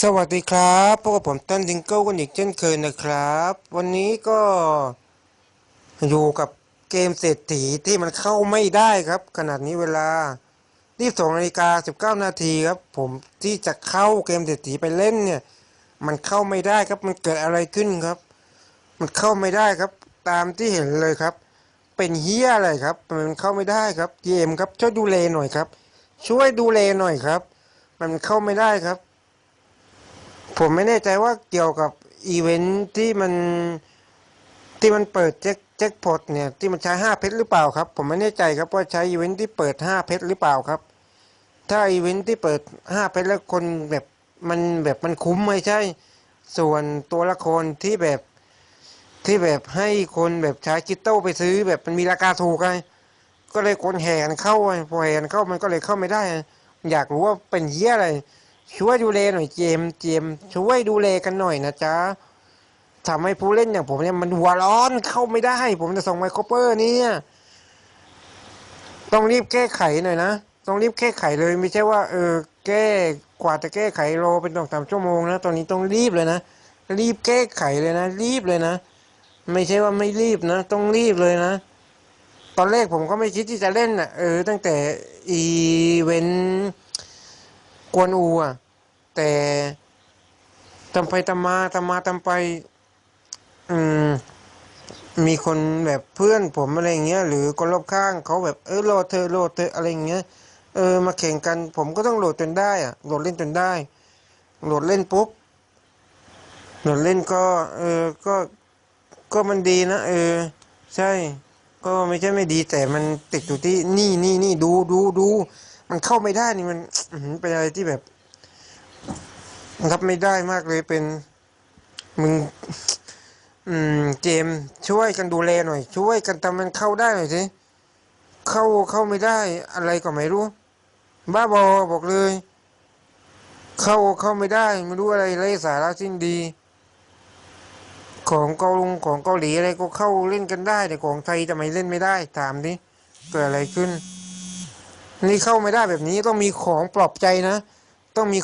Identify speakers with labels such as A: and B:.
A: สวัสดีครับพวกบผมต้นดิงเกิลกันอีกเช่นเคยนะครับ วันนี้ก็อยู่กับเกมเศรษฐีที่มันเข้าไม่ได้ครับ ขนาดนี้เวลา22นาฬิกา19นาทีครับ ผมที่จะเข้าเกมเศรษฐีไปเล่นเนี่ย มันเข้าไม่ได้ครับ มันเกิดอะไรขึ้นครับ มันเข้าไม่ได้ครับ ตามที่เห็นเลยครับ เป็นเฮียอะไรครับ มันเข้าไม่ได้ครับเกมครับช่วยดูเลหน่อยครับ ช่วยดูเลหน่อยครับ มันเข้าไม่ได้ครับ ผมไม่แน่ใจว่าเกี่ยวกับอีเวนท์ที่มันที่มันเปิดแจ็คแจ็คพอตเนี่ยที่มันใช้ห้าเพชรหรือเปล่าครับ ผมไม่แน่ใจครับว่าใช้อีเวนท์ที่เปิดห้าเพชรหรือเปล่าครับ ถ้าอีเวนท์ที่เปิดห้าเพชรแล้วคนแบบมันแบบมันคุ้มไม่ใช่ ส่วนตัวละครที่แบบที่แบบให้คนแบบใช้กิตโต้ไปซื้อแบบมันมีราคาถูกไงก็เลยคนแห่กันเข้าไงพอแห่กันเข้ามันก็เลยเข้าไม่ได้ อยากรู้ว่าเป็นเหี้ยอะไร ช่วยดูแลหน่อยเจมเจมช่วยดูแลกันหน่อยนะจ๊ะทำให้ผู้เล่นอย่างผมเนี่ยมันหัวร้อนเข้าไม่ได้ ผมจะส่งไมโครเปอร์นี่ต้องรีบแก้ไขหน่อยนะต้องรีบแก้ไขเลยไม่ใช่ว่า เออ แก้กว่าจะแก้ไขรอเป็นสองสามชั่วโมงนะตอนนี้ต้องรีบเลยนะรีบแก้ไขเลยนะ รีบเลยนะ ไม่ใช่ว่าไม่รีบนะ ต้องรีบเลยนะ ตอนแรกผมก็ไม่คิดที่จะเล่นอะ เออ ตั้งแต่อีเวนต์ กวนอูอะแต่ทำไปทำมาทำมาทำไป อืม มีคนแบบเพื่อนผมอะไรเงี้ย หรือคนรอบข้างเขาแบบเออโหลดเธอโหลดเธออะไรเงี้ยเออมาแข่งกัน ผมก็ต้องโหลดจนได้อะโหลดเล่นจนได้โหลดเล่นปุ๊บโหลดเล่นก็ เออก็ก็มันดีนะเออ ใช่ ก็ไม่ใช่ไม่ดีแต่มันติดอยู่ที่นี่นี่นี่ดูดูดู มันเข้าไม่ได้นี่มันเป็นอะไรที่แบบรับไม่ได้มากเลยเป็นมึงอืมเจมช่วยกันดูแลหน่อย ช่วยกันทำมันเข้าได้หน่อยสิเข้าเข้าไม่ได้ อะไรก็ไม่รู้ บ้าบอบอกเลย เข้าเข้าไม่ได้ไม่รู้อะไรไร้สาระสิ้นดี ของเกาหลงของเกาหลีอะไรก็เข้าเล่นกันได้ แต่ของไทยทำไมเล่นไม่ได้ ถามดิเกิดอะไรขึ้น นี่เข้าไม่ได้แบบนี้ต้องมีของปลอบใจนะ ต้องมี